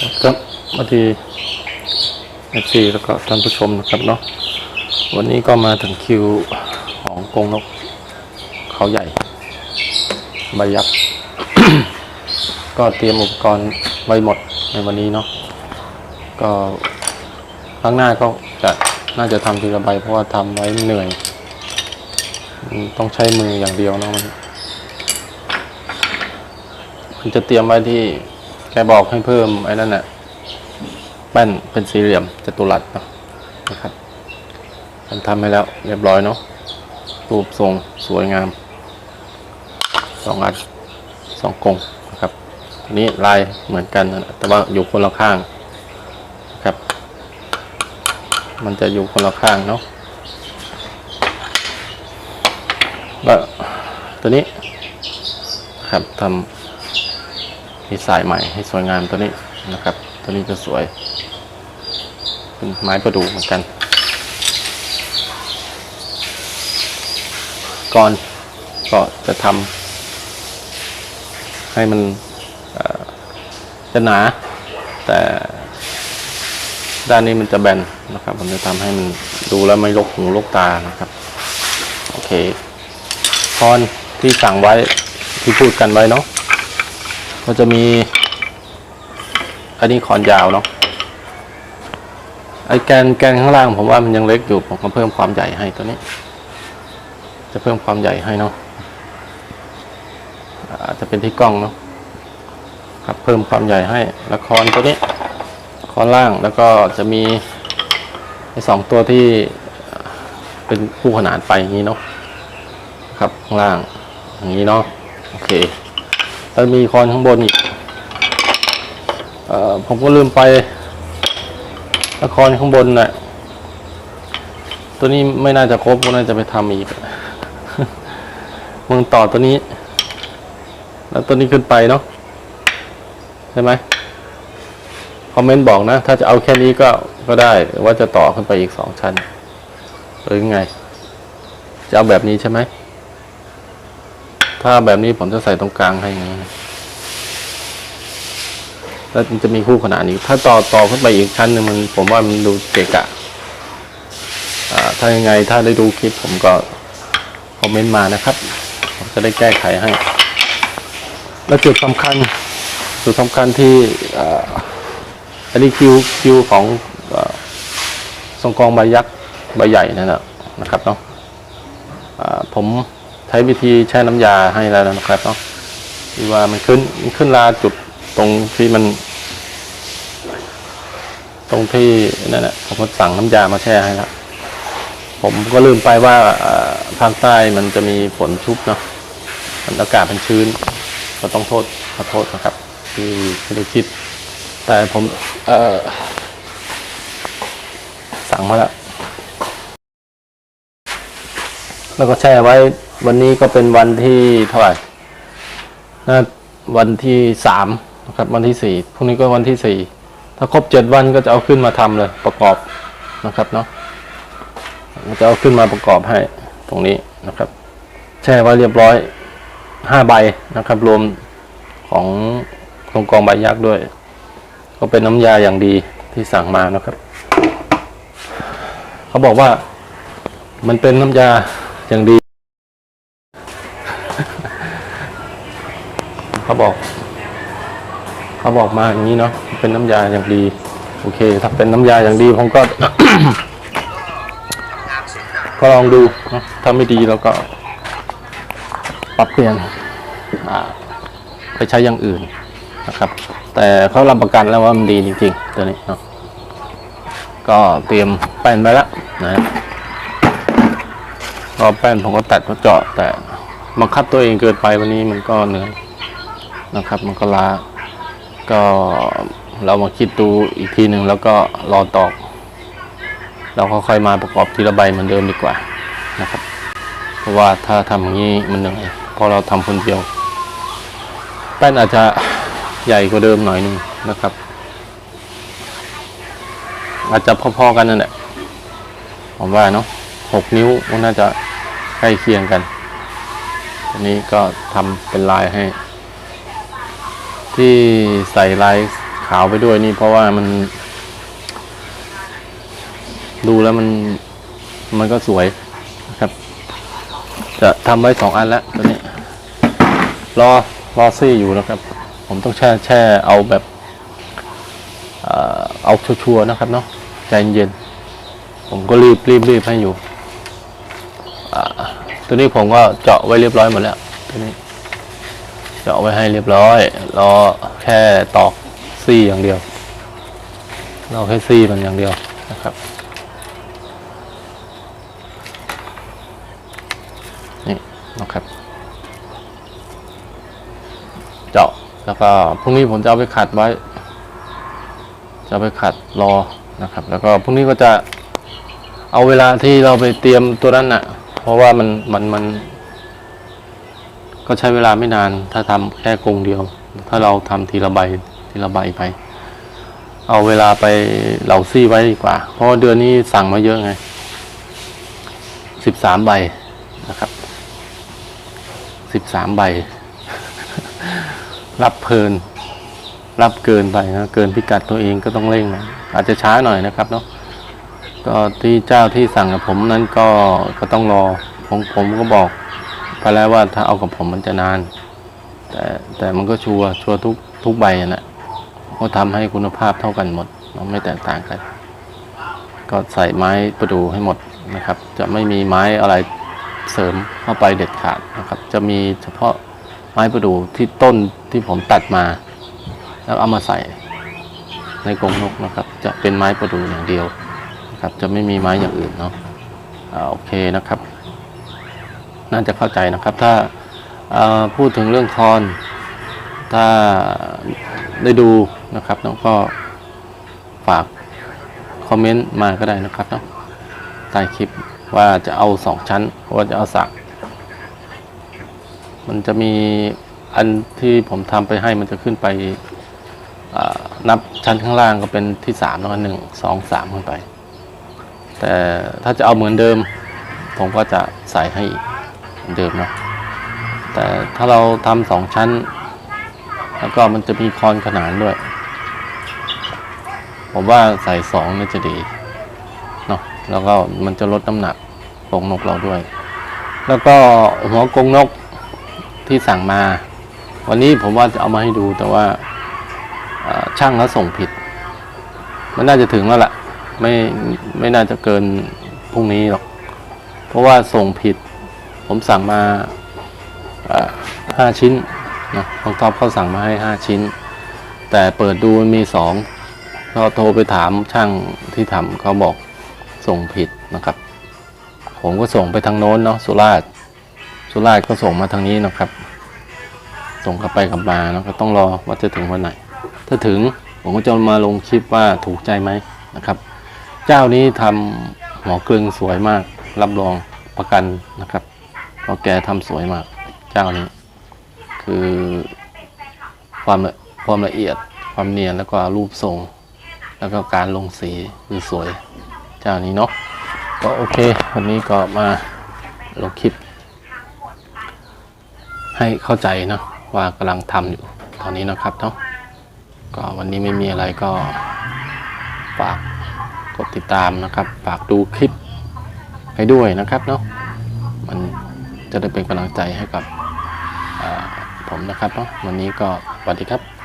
ครับสวัสดีเอฟซีแล้วก็ท่านผู้ชมนะครับเนาะวันนี้ก็มาถึงคิวของกรงนกเขาใหญ่ใบยักษ์ก็เตรียมอุปกรณ์ไว้หมดในวันนี้เนาะก็ข้างหน้าก็จะน่าจะทำทีละใบเพราะว่าทำไว้เหนื่อย ต้องใช้มืออย่างเดียวเนาะมันจะเตรียมไว้ที่ บอกให้เพิ่มไอ้นั่นน่ะแป้นเป็นสี่เหลี่ยมจัตุรัสนะนะครับผมทำให้แล้วเรียบร้อยเนาะรูปทรงสวยงามสองอันสองกงนะครับอันนี้ลายเหมือนกันนะแต่ว่าอยู่คนละข้างนะครับ มันจะอยู่คนละข้างเนาะแล้วตัวนี้ครับทำ มีสายใหม่ให้สวยงามตัวนี้นะครับ ตัวนี้ก็สวย เป็นไม้ประดู่เหมือนกัน ก่อนก็จะทำให้มันจะหนา แต่ด้านนี้มันจะแบนนะครับ ผมจะทำให้มันดูแล้วไม่ลกหูลกตานะครับ โอเคคอนที่สั่งไว้ที่พูดกันไว้เนาะ ก็จะมี อันนี้ขอนยาวเนาะไอแกนแกนข้างล่างผมว่ามันยังเล็กอยู่ผมก็เพิ่มความใหญ่ให้ตัวนี้ จะเพิ่มความใหญ่ให้เนาะอาจจะเป็นที่กล้องเนาะครับเพิ่มความใหญ่ให้แล้วคอนตัวนี้คอนล่างแล้วก็จะมีไอสองตัวที่เป็นคู่ขนานไปอย่างนี้เนาะครับข้างล่างอย่างนี้เนาะโอเค แล้วมีคอนข้างบนอีกอผมก็ลืมไปละครข้างบนน่ะตัวนี้ไม่น่าจะครบก็น่าจะไปทำอีกมึงต่อตัวนี้ แล้วตัวนี้ขึ้นไปเนาะใช่ไหมคอมเมนต์บอกนะ ถ้าจะเอาแค่นี้ก็ก็ได้หรือว่าจะต่อขึ้นไปอีกสองชั้นหรือไง จะเอาแบบนี้ใช่ไหม ถ้าแบบนี้ผมจะใส่ตรงกลางให้อย่างนี้แล้วมันจะมีคู่ขนานอีกถ้าต่อต่อขึ้นไปอีกชั้นหนึ่งมัน ผมว่ามันดูเกะกะถ้ายังไงถ้าได้ดูคลิปผมก็คอมเมนต์มานะครับ ผมจะได้แก้ไขให้ แล้วจุดสำคัญ จุดสำคัญที่อันนี้คิวคิวของอทรงกองใบยักษ์ใบใหญ่นั่นนะนะครับเนาะผม ใช้วิธีแช่น้ำยาให้แล้วนะครับเนาะที่ว่ามันขึ้นมันขึ้นลาจุดตรงที่มัน ตรงที่นั่นแหละผมก็สั่งน้ำยามาแช่ให้แล้วผมก็ลืมไปว่าภาคใต้มันจะมีฝนชุบเนาะมันอากาศมันชื้น ก็ต้องโทษขอโทษนะครับ ที่ไม่ได้คิด แต่ผมเออสั่งมาแล้ว แล้วก็แช่ไว้ วันนี้ก็เป็นวันที่เท่าไหร่น่าวันที่สามนะครับ วันที่สี่พรุ่งนี้ก็วันที่สี่ถ้าครบเจ็ดวันก็จะเอาขึ้นมาทำเลยประกอบนะครับเนาะจะเอาขึ้นมาประกอบให้ตรงนี้นะครับ แช่ไว้เรียบร้อยห้าใบนะครับ รวมของโครงกองใบยักษ์ด้วย ก็เป็นน้ำยาอย่างดีที่สั่งมานะครับ เขาบอกว่ามันเป็นน้ำยา อย่างดี เขาบอก เขาบอกมาอย่างนี้เนาะเป็นน้ำยาอย่างดี โอเค ถ้าเป็นน้ำยาอย่างดีผมก็ ก็ลองดูนะถ้าไม่ดีเราก็ปรับเปลี่ยนไปใช้อย่างอื่นนะครับ แต่เขารับประกันแล้วว่ามันดีจริงๆ ตัวนี้เนาะก็เตรียมแป้นไปแล้วนะ ก็แป้นผมก็ตัดก็เจาะ แต่บังคับตัวเองเกินไปวันนี้มันก็เหนื่อยนะครับ มันก็ล้าก็เรามาคิดดูอีกทีหนึ่งแล้วก็รอตอก เราก็ค่อยมาประกอบทีละใบเหมือนเดิมดีกว่านะครับ เพราะว่าถ้าทำอย่างนี้มันเหนื่อยพราะเราทำคนเดียว แป้นอาจจะใหญ่กว่าเดิมหน่อยหนึงนะครับ อาจจะพอๆกันนั่นแหละผมว่าเนาะหกนิ้วมันน่าจะ ใกล้เคียงกันอันนี้ก็ทำเป็นลายให้ ที่ใส่ลายขาวไปด้วยนี่เพราะว่ามัน ดูแล้วมันมันก็สวยนะครับ จะทำไว้สองอันแล้วตัวนี้รอรอซี่อยู่นะครับ ผมต้องแช่แช่เอาแบบเอ่อเอาชัวร์ๆนะครับเนาะใจเย็น ผมก็รีบรีบรีบให้อยู่ ตัวนี้ผมก็เจาะไว้เรียบร้อยหมดแล้วตัวนี้ เจาะไว้ให้เรียบร้อยรอแค่ตอกซี่อย่างเดียวรอแค่ซี่มันอย่างเดียวนะครับนี่นะครับ เจาะแล้วก็พรุ่งนี้ผมจะเอาไปขัดไว้ จะไปขัดรอนะครับ แล้วก็พรุ่งนี้ก็จะเอาเวลาที่เราไปเตรียมตัวนั้นน่ะ ราะว่ามันมันมัน ก็ใช้เวลาไม่นาน ถ้าทำแค่กรงเดียว ถ้าเราทำทีละใบทีละใบไป เอาเวลาไปเหลาซี่ไว้ดีกว่า เพราะเดือนนี้สั่งมาเยอะไงสิบสามใบนะครับสิบสามใบ รับเพลิน รับเกินไปนะ เกินพิกัดตัวเองก็ต้องเร่งนะอาจจะช้าหน่อยนะครับเนาะ ก็ที่เจ้าที่สั่งกับผมนั้นก็ก็ต้องรอผมผมก็บอกไปแล้วว่าถ้าเอากับผมมันจะนาน แต่แต่มันก็ชัวชัวทุกทุกใบอะนะก็ทำให้คุณภาพเท่ากันหมดมไม่แตกต่างกัน ก็ใส่ไม้ประดูให้หมดนะครับ จะไม่มีไม้อะไรเสริมเข้าไปเด็ดขาดนะครับ จะมีเฉพาะไม้ประดูที่ต้นที่ผมตัดมา แล้วเอามาใส่ในกรงนกนะครับ จะเป็นไม้ประดูอย่างเดียว ครับจะไม่มีไม้อย่างอื่นเนาะอ่าโอเคนะครับ น่าจะเข้าใจนะครับ ถ้าพูดถึงเรื่องคอน ถ้าได้ดูนะครับน้องก็ฝากคอมเมนต์มาก็ได้นะครับเนาะใต้คลิปว่าจะเอาสองชั้นว่าจะเอาสัก มันจะมีอันที่ผมทำไปให้มันจะขึ้นไปนับชั้นข้างล่างก็เป็นที่สามแล้วก็หนึ่งสองสามขึ้นไป แต่ถ้าจะเอาเหมือนเดิม ผมก็จะใส่ให้เหมือนเดิมเนาะแต่ถ้าเราทำสองชั้น แล้วก็มันจะมีคอนขนานด้วย ผมว่าใส่สองเนี่ยจะดีเนาะแล้วก็มันจะลดน้ำหนักกรงนกเราด้วย แล้วก็หัวกงนกที่สั่งมา วันนี้ผมว่าจะเอามาให้ดูแต่ว่าช่างเขาส่งผิด มันน่าจะถึงแล้วล่ะ ไม่ไม่น่าจะเกินพรุ่งนี้หรอก เพราะว่าส่งผิด ผมสั่งมาห้าชิ้นนะของท็อปเขาสั่งมาให้ห้าชิ้น แต่เปิดดูมันมีสองก็โทรไปถามช่างที่ทำเขาบอกส่งผิดนะครับ ผมก็ส่งไปทางโน้นเนาะสุราษฎร์สุราษฎร์ก็ส่งมาทางนี้นะครับ ส่งกลับไปกลับมาแล้วก็ต้องรอว่าจะถึงวันไหน ถ้าถึงผมก็จะมาลงคลิปว่าถูกใจไหมนะครับ เจ้านี้ทำหมอกลึงสวยมาก รับรองประกันนะครับเพราะแกทำสวยมาก เจ้านี้ คือความความละเอียด ความเนียนแล้วก็รูปทรง แล้วก็การลงสีคือสวย เจ้านี้เนาะก็โอเค วันนี้ก็มาลงคลิป ให้เข้าใจนะว่ากำลังทำอยู่ตอนนี้นะครับเนาะก็วันนี้ไม่มีอะไรก็ฝาก กดติดตามนะครับ ฝากดูคลิปให้ด้วยนะครับเนาะมันจะได้เป็นกำลังใจให้กับผมนะครับเนาะวันนี้ก็สวัสดีครับ